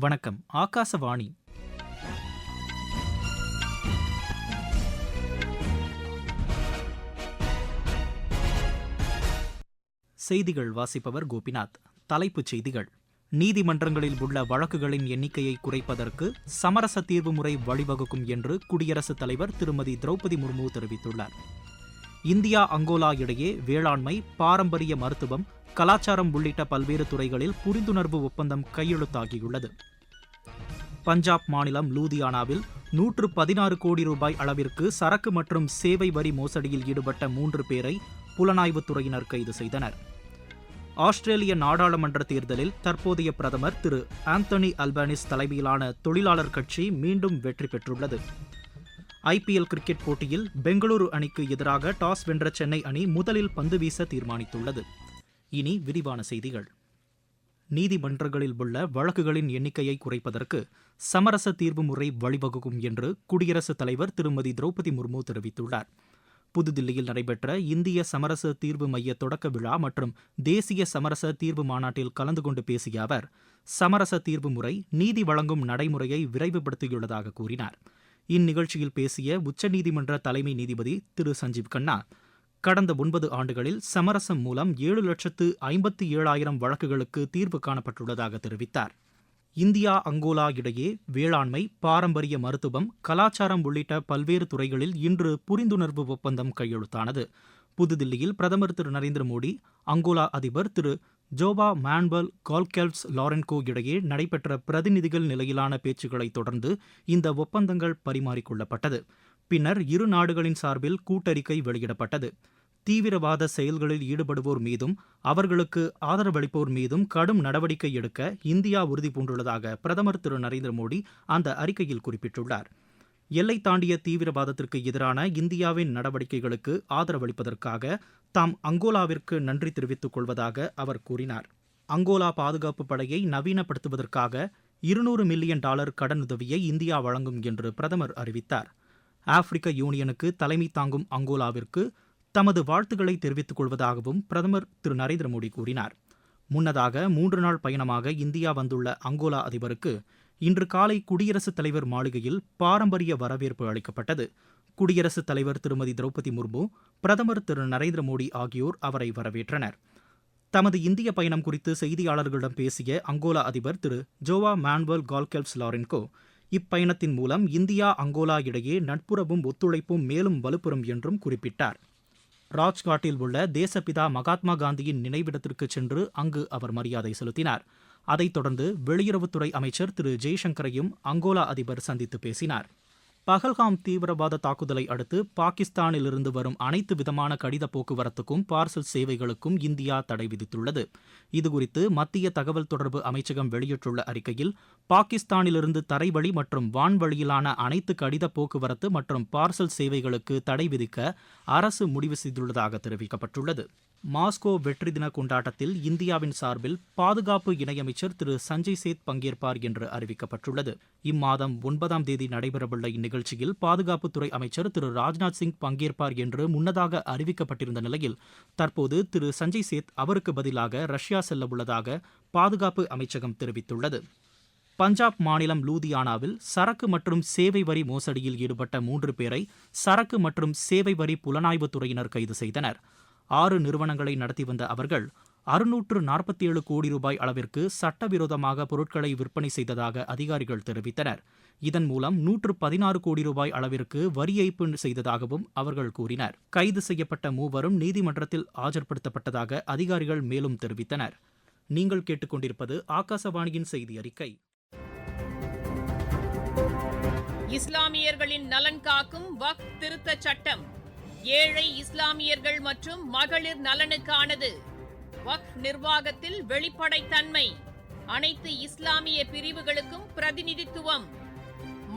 வணக்கம் ஆகாசவாணி. செய்திகள் வாசிப்பவர் கோபிநாத். தலைப்புச் செய்திகள். நீதிமன்றங்களில் உள்ள வழக்குகளின் எண்ணிக்கையை குறைப்பதற்கு சமரச தீர்வு முறை வழிவகுக்கும் என்று குடியரசுத் தலைவர் திருமதி திரௌபதி முர்மு தெரிவித்துள்ளார். இந்தியா அங்கோலா இடையே வேளாண்மை பாரம்பரிய மருத்துவம் கலாச்சாரம் உள்ளிட்ட பல்வேறு துறைகளில் புரிந்துணர்வு ஒப்பந்தம் கையெழுத்தாகியுள்ளது. பஞ்சாப் மாநிலம் லூதியானாவில் நூற்று பதினாறு கோடி ரூபாய் அளவிற்கு சரக்கு மற்றும் சேவை வரி மோசடியில் ஈடுபட்ட மூன்று பேரை புலனாய்வுத் துறையினர் கைது செய்தனர். ஆஸ்திரேலிய நாடாளுமன்ற தேர்தலில் தற்போதைய பிரதமர் திரு ஆந்தனி அல்பானிஸ் தலைமையிலான தொழிலாளர் கட்சி மீண்டும் வெற்றி பெற்றுள்ளது. ஐபிஎல் கிரிக்கெட் போட்டியில் பெங்களூரு அணிக்கு எதிராக டாஸ் வென்ற சென்னை அணி முதலில் பந்து வீச தீர்மானித்துள்ளது. இனி விரிவான செய்திகள். நீதிமன்றங்களில் உள்ள வழக்குகளின் எண்ணிக்கையை குறைப்பதற்கு சமரச தீர்வு முறை வழிவகுக்கும் என்று குடியரசுத் தலைவர் திருமதி திரௌபதி முர்மு தெரிவித்துள்ளார். புதுதில்லியில் நடைபெற்ற இந்திய சமரச தீர்வு மைய தொடக்க விழா மற்றும் தேசிய சமரச தீர்வு மாநாட்டில் கலந்து கொண்டு பேசிய அவர் சமரச தீர்வு முறை நீதி வழங்கும் நடைமுறையை விரைவுபடுத்தியுள்ளதாக கூறினார். இந்நிகழ்ச்சியில் பேசிய உச்சநீதிமன்ற தலைமை நீதிபதி திரு. சஞ்சீவ் கண்ணா கடந்த ஒன்பது ஆண்டுகளில் சமரசம் மூலம் ஏழு லட்சத்து ஐம்பத்தி ஏழாயிரம் வழக்குகளுக்கு தீர்வு காணப்பட்டுள்ளதாக தெரிவித்தார். இந்தியா அங்கோலா இடையே வேளாண்மை பாரம்பரிய மருத்துவம் கலாச்சாரம் உள்ளிட்ட பல்வேறு துறைகளில் இன்று புரிந்துணர்வு ஒப்பந்தம் கையெழுத்தானது. புதுதில்லியில் பிரதமர் திரு நரேந்திர மோடி அங்கோலா அதிபர் திரு ஜோபா மான்வல் கால்கெல்ப்ஸ் லாரென்கோ இடையே நடைபெற்ற பிரதிநிதிகள் நிலையிலான பேச்சுக்களைத் தொடர்ந்து இந்த ஒப்பந்தங்கள் பரிமாறிக்கொள்ளப்பட்டது. பின்னர் இரு நாடுகளின் சார்பில் கூட்டறிக்கை வெளியிடப்பட்டது. தீவிரவாத செயல்களில் ஈடுபடுவோர் மீதும் அவர்களுக்கு ஆதரவளிப்போர் மீதும் கடும் நடவடிக்கை எடுக்க இந்தியா உறுதி பூண்டுள்ளதாக பிரதமர் திரு நரேந்திர மோடி அந்த அறிக்கையில் குறிப்பிட்டுள்ளார். எல்லை தாண்டிய தீவிரவாதத்திற்கு எதிரான இந்தியாவின் நடவடிக்கைகளுக்கு ஆதரவளிப்பதற்காக தாம் அங்கோலாவிற்கு நன்றி தெரிவித்துக் கொள்வதாக அவர் கூறினார். அங்கோலா பாதுகாப்பு படையை நவீனப்படுத்துவதற்காக இருநூறு மில்லியன் டாலர் கடனுதவியை இந்தியா வழங்கும் என்று பிரதமர் அறிவித்தார். ஆப்பிரிக்க யூனியனுக்கு தலைமை தாங்கும் அங்கோலாவிற்கு தமது வாழ்த்துக்களை தெரிவித்துக் கொள்வதாகவும் பிரதமர் திரு. நரேந்திர மோடி கூறினார். முன்னதாக மூன்று நாள் பயணமாக இந்தியா வந்துள்ள அங்கோலா அதிபருக்கு இன்று காலை குடியரசுத் தலைவர் மாளிகையில் பாரம்பரிய வரவேற்பு அளிக்கப்பட்டது. குடியரசுத் தலைவர் திருமதி திரௌபதி முர்மு பிரதமர் திரு நரேந்திர மோடி ஆகியோர் அவரை வரவேற்றனர். தமது இந்திய பயணம் குறித்து செய்தியாளர்களிடம் பேசிய அங்கோலா அதிபர் திரு ஜோவா மானுவல் கால்கெல்ப்ஸ் லாரென்கோ இப்பயணத்தின் மூலம் இந்தியா அங்கோலா இடையே நட்புறவும் ஒத்துழைப்பும் மேலும் வலுப்பெறும் என்றும் குறிப்பிட்டார். ராஜ்காட்டில் உள்ள தேசப்பிதா மகாத்மா காந்தியின் நினைவிடத்திற்கு சென்று அங்கு அவர் மரியாதை செலுத்தினார். அதைத் தொடர்ந்து வெளியுறவுத்துறை அமைச்சர் திரு ஜெய்சங்கரையும் அங்கோலா அதிபர் சந்தித்து பேசினார். பகல்காம் தீவிரவாத தாக்குதலை அடுத்து பாகிஸ்தானிலிருந்து வரும் அனைத்து விதமான கடித போக்குவரத்துக்கும் பார்சல் சேவைகளுக்கும் இந்தியா தடை விதித்துள்ளது. இதுகுறித்து மத்திய தகவல் தொடர்பு அமைச்சகம் வெளியிட்டுள்ள அறிக்கையில் பாகிஸ்தானிலிருந்து தரைவழி மற்றும் வான்வழியிலான அனைத்து கடித போக்குவரத்து மற்றும் பார்சல் சேவைகளுக்கு தடை விதிக்க அரசு முடிவு செய்துள்ளதாக தெரிவிக்கப்பட்டுள்ளது. மாஸ்கோ வெற்றி தின கொண்டாட்டத்தில் இந்தியாவின் சார்பில் பாதுகாப்பு இணையமைச்சர் திரு சஞ்சய் சேத் பங்கேற்பார் என்று அறிவிக்கப்பட்டுள்ளது. இம்மாதம் ஒன்பதாம் தேதி நடைபெறவுள்ள நிகழ்ச்சியில் பாதுகாப்புத்துறை அமைச்சர் திரு ராஜ்நாத் சிங் பங்கேற்பார் என்று முன்னதாக அறிவிக்கப்பட்டிருந்த நிலையில் தற்போது திரு சஞ்சய் சேத் அவருக்கு பதிலாக ரஷ்யா செல்ல உள்ளதாக பாதுகாப்பு அமைச்சகம் தெரிவித்துள்ளது. பஞ்சாப் மாநிலம் லூதியானாவில் சரக்கு மற்றும் சேவை வரி மோசடியில் ஈடுபட்ட மூன்று பேரை சரக்கு மற்றும் சேவை வரி புலனாய்வுத் துறையினர் கைது செய்தனர். ஆறு நிறுவனங்களை நடத்தி வந்த அவர்கள் அறுநூற்று நாற்பத்தி ஏழு கோடி ரூபாய் அளவிற்கு சட்டவிரோதமாக பொருட்களை விற்பனை செய்ததாக அதிகாரிகள் தெரிவித்தனர். இதன் மூலம் நூற்று பதினாறு கோடி ரூபாய் அளவிற்கு வரி ஏய்ப்பு செய்ததாகவும் அவர்கள் கூறினர். கைது செய்யப்பட்ட மூவரும் நீதிமன்றத்தில் ஆஜர்படுத்தப்பட்டதாக அதிகாரிகள் மேலும் தெரிவித்தனர். நீங்கள் கேட்டுக்கொண்டிருப்பது ஆகாசவாணியின் செய்தி அறிக்கை. இஸ்லாமியர்களின் நலன் காக்கும் வக் திருத்த சட்டம். ஏழை இஸ்லாமியர்கள் மற்றும் மகளிர் நலனுக்கானது. வக் நிர்வாகத்தில் வெளிப்படைத்தன்மை. அனைத்து இஸ்லாமிய பிரிவுகளுக்கும் பிரதிநிதித்துவம்.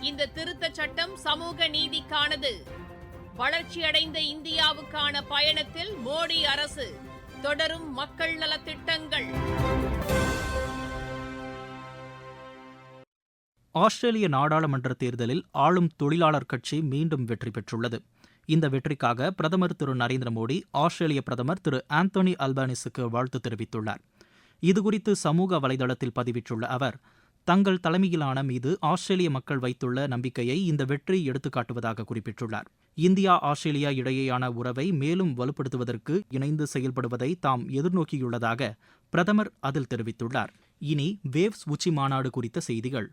இந்த திருத்த சட்டம் சமூக நீதிக்கானது. வளர்ச்சியடைந்த இந்தியாவுக்கான பயணத்தில் மோடி அரசு தொடரும் மக்கள் நலத்திட்டங்கள். ஆஸ்திரேலிய நாடாளுமன்ற தேர்தலில் ஆளும் தொழிலாளர் கட்சி மீண்டும் வெற்றி பெற்றுள்ளது. இந்த வெற்றிக்காக பிரதமர் திரு நரேந்திர மோடி ஆஸ்திரேலிய பிரதமர் திரு ஆந்தோனி அல்பானிஸுக்கு வாழ்த்து தெரிவித்துள்ளார். இதுகுறித்து சமூக வலைதளத்தில் பதிவிட்டுள்ள அவர் தங்கள் தலைமையிலான மீது ஆஸ்திரேலிய மக்கள் வைத்துள்ள நம்பிக்கையை இந்த வெற்றி எடுத்துக்காட்டுவதாக குறிப்பிட்டுள்ளார். இந்தியா ஆஸ்திரேலியா இடையேயான உறவை மேலும் வலுப்படுத்துவதற்கு இணைந்து செயல்படுவதை தாம் எதிர்நோக்கியுள்ளதாக பிரதமர் அதில் தெரிவித்துள்ளார். இனி வேவ்ஸ் உச்சி மாநாடு குறித்த செய்திகள்.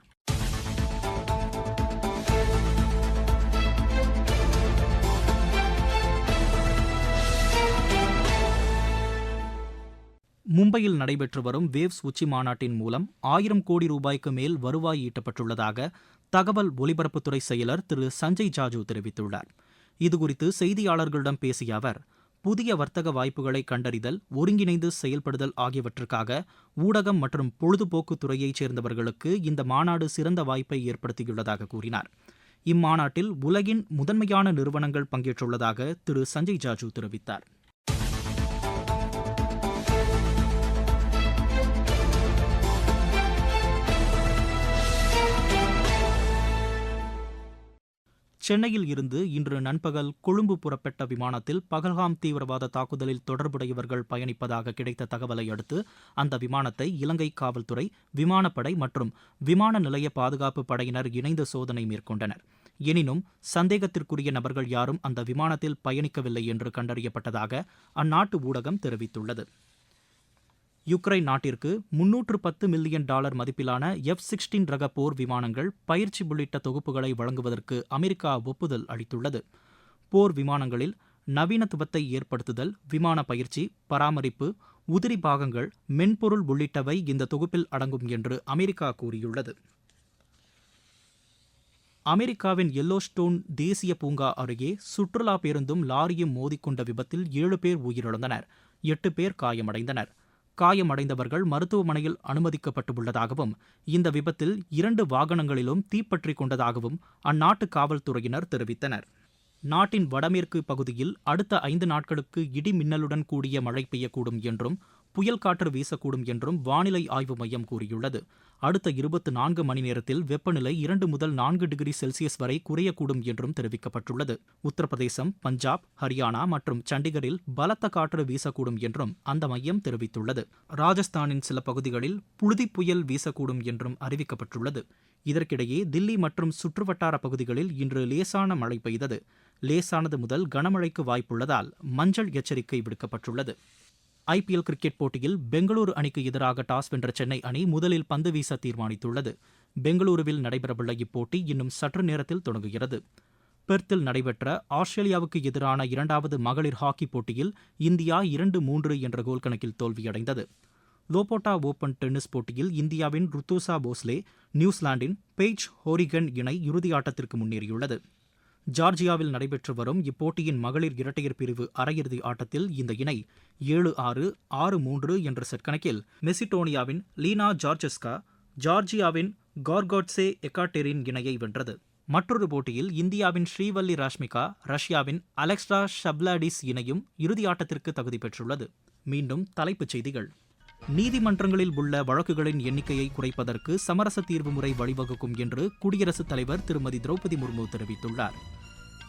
மும்பையில் நடைபெற்று வரும் வேவ்ஸ் உச்சி மாநாட்டின் மூலம் ஆயிரம் கோடி ரூபாய்க்கு மேல் வருவாய் ஈட்டப்பட்டுள்ளதாக தகவல் ஒலிபரப்புத்துறை செயலர் திரு சஞ்சய் ஜாஜு தெரிவித்துள்ளார். இதுகுறித்து செய்தியாளர்களிடம் பேசிய அவர் புதிய வர்த்தக வாய்ப்புகளை கண்டறிதல் ஒருங்கிணைந்து செயல்படுதல் ஆகியவற்றுக்காக ஊடகம் மற்றும் பொழுதுபோக்கு துறையைச் சேர்ந்தவர்களுக்கு இந்த மாநாடு சிறந்த வாய்ப்பை ஏற்படுத்தியுள்ளதாக கூறினார். இம்மாநாட்டில் உலகின் முதன்மையான நிறுவனங்கள் பங்கேற்றுள்ளதாக திரு சஞ்சய் ஜாஜு தெரிவித்தார். சென்னையில் இருந்து இன்று நண்பகல் கொழும்பு புறப்பட்ட விமானத்தில் பகல்காம் தீவிரவாத தாக்குதலில் தொடர்புடையவர்கள் பயணிப்பதாக கிடைத்த தகவலை அடுத்து அந்த விமானத்தை இலங்கை காவல்துறை விமானப்படை மற்றும் விமான நிலைய பாதுகாப்பு படையினர் இணைந்து சோதனை மேற்கொண்டனர். எனினும் சந்தேகத்திற்குரிய நபர்கள் யாரும் அந்த விமானத்தில் பயணிக்கவில்லை என்று கண்டறியப்பட்டதாக அந்நாட்டு ஊடகம் தெரிவித்துள்ளது. யுக்ரைன் நாட்டிற்கு முன்னூற்று பத்து மில்லியன் டாலர் மதிப்பிலான எஃப் சிக்ஸ்டீன் ரக போர் விமானங்கள் பயிற்சி உள்ளிட்ட தொகுப்புகளை வழங்குவதற்கு அமெரிக்கா ஒப்புதல் அளித்துள்ளது. போர் விமானங்களில் நவீனத்துவத்தை ஏற்படுத்துதல் விமான பயிற்சி பராமரிப்பு உதிரி பாகங்கள் மென்பொருள் உள்ளிட்டவை இந்த தொகுப்பில் அடங்கும் என்று அமெரிக்கா கூறியுள்ளது. அமெரிக்காவின் எல்லோஸ்டோன் தேசிய பூங்கா அருகே சுற்றுலா பேருந்தும் லாரியும் மோதிக்கொண்ட விபத்தில் ஏழு பேர் உயிரிழந்தனர் எட்டு பேர் காயமடைந்தனர். காயமடைந்தவர்கள் மருத்துவமனையில் அனுமதிக்கப்பட்டுள்ளதாகவும் இந்த விபத்தில் இரண்டு வாகனங்களிலும் தீப்பற்றிக் கொண்டதாகவும் அந்நாட்டு காவல்துறையினர் தெரிவித்தனர். நாட்டின் வடமேற்கு பகுதியில் அடுத்த ஐந்து நாட்களுக்கு இடி மின்னலுடன் கூடிய மழை பெய்யக்கூடும் என்றும் புயல் காற்று வீசக்கூடும் என்றும் வானிலை ஆய்வு மையம் கூறியுள்ளது. அடுத்த இருபத்தி நான்கு மணி நேரத்தில் வெப்பநிலை இரண்டு முதல் நான்கு டிகிரி செல்சியஸ் வரை குறையக்கூடும் என்றும் தெரிவிக்கப்பட்டுள்ளது. உத்தரப்பிரதேசம் பஞ்சாப் ஹரியானா மற்றும் சண்டிகரில் பலத்த காற்று வீசக்கூடும் என்றும் அந்த மையம் தெரிவித்துள்ளது. ராஜஸ்தானின் சில பகுதிகளில் புழுதி புயல் வீசக்கூடும் என்றும் அறிவிக்கப்பட்டுள்ளது. இதற்கிடையே தில்லி மற்றும் சுற்றுவட்டார பகுதிகளில் இன்று லேசான மழை பெய்தது. லேசானது முதல் கனமழைக்கு வாய்ப்புள்ளதால் மஞ்சள் எச்சரிக்கை விடுக்கப்பட்டுள்ளது. ஐபிஎல் கிரிக்கெட் போட்டியில் பெங்களூரு அணிக்கு எதிராக டாஸ் வென்ற சென்னை அணி முதலில் பந்து வீச தீர்மானித்துள்ளது. பெங்களூருவில் நடைபெறவுள்ள இப்போட்டி இன்னும் சற்று நேரத்தில் தொடங்குகிறது. பெர்த்தில் நடைபெற்ற ஆஸ்திரேலியாவுக்கு எதிரான இரண்டாவது மகளிர் ஹாக்கி போட்டியில் இந்தியா இரண்டு மூன்று என்ற கோல் கணக்கில் தோல்வியடைந்தது. லோபோட்டா ஓபன் டென்னிஸ் போட்டியில் இந்தியாவின் ருத்துசா போஸ்லே நியூசிலாந்தின் பெய்ஜ் ஹோரிகன் இணை இறுதியாட்டத்திற்கு முன்னேறியுள்ளது. ஜார்ஜியாவில் நடைபெற்று வரும் இப்போட்டியின் மகளிர் இரட்டையர் பிரிவு அரையிறுதி ஆட்டத்தில் இந்த இணை ஏழு ஆறு ஆறு மூன்று என்ற செட் கணக்கில் மெசிடோனியாவின் லீனா ஜார்ஜெஸ்கா ஜார்ஜியாவின் கார்கோட்ஸே எக்காட்டெரின் இணையை வென்றது. மற்றொரு போட்டியில் இந்தியாவின் ஸ்ரீவல்லி ராஷ்மிகா ரஷ்யாவின் அலெக்ஸ்ட்ரா ஷப்லாடிஸ் இணையும் இறுதி ஆட்டத்திற்கு தகுதி பெற்றுள்ளது. மீண்டும் தலைப்புச் செய்திகள். நீதிமன்றங்களில் உள்ள வழக்குகளின் எண்ணிக்கையை குறைப்பதற்கு சமரச தீர்வு முறை வழிவகுக்கும் என்று குடியரசுத் தலைவர் திருமதி திரௌபதி முர்மு தெரிவித்துள்ளார்.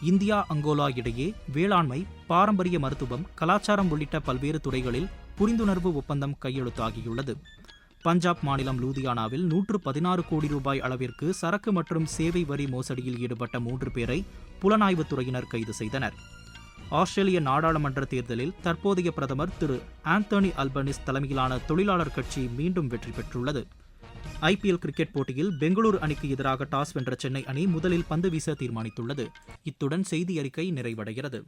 இந்தியா அங்கோலா இடையே வேளாண்மை பாரம்பரிய மருத்துவம் கலாச்சாரம் உள்ளிட்ட பல்வேறு துறைகளில் புரிந்துணர்வு ஒப்பந்தம் கையெழுத்தாகியுள்ளது. பஞ்சாப் மாநிலம் லூதியானாவில் நூற்று பதினாறு கோடி ரூபாய் அளவிற்கு சரக்கு மற்றும் சேவை வரி மோசடியில் ஈடுபட்ட மூன்று பேரை புலனாய்வுத் துறையினர் கைது செய்தனர். ஆஸ்திரேலிய நாடாளுமன்ற தேர்தலில் தற்போதைய பிரதமர் திரு ஆந்தோனி அல்பனிஸ் தலைமையிலான தொழிலாளர் கட்சி மீண்டும் வெற்றி பெற்றுள்ளது. ஐபிஎல் கிரிக்கெட் போட்டியில் பெங்களூரு அணிக்கு எதிராக டாஸ் வென்ற சென்னை அணி முதலில் பந்து வீச தீர்மானித்துள்ளது. இத்துடன் செய்தி அறிக்கை நிறைவடைகிறது.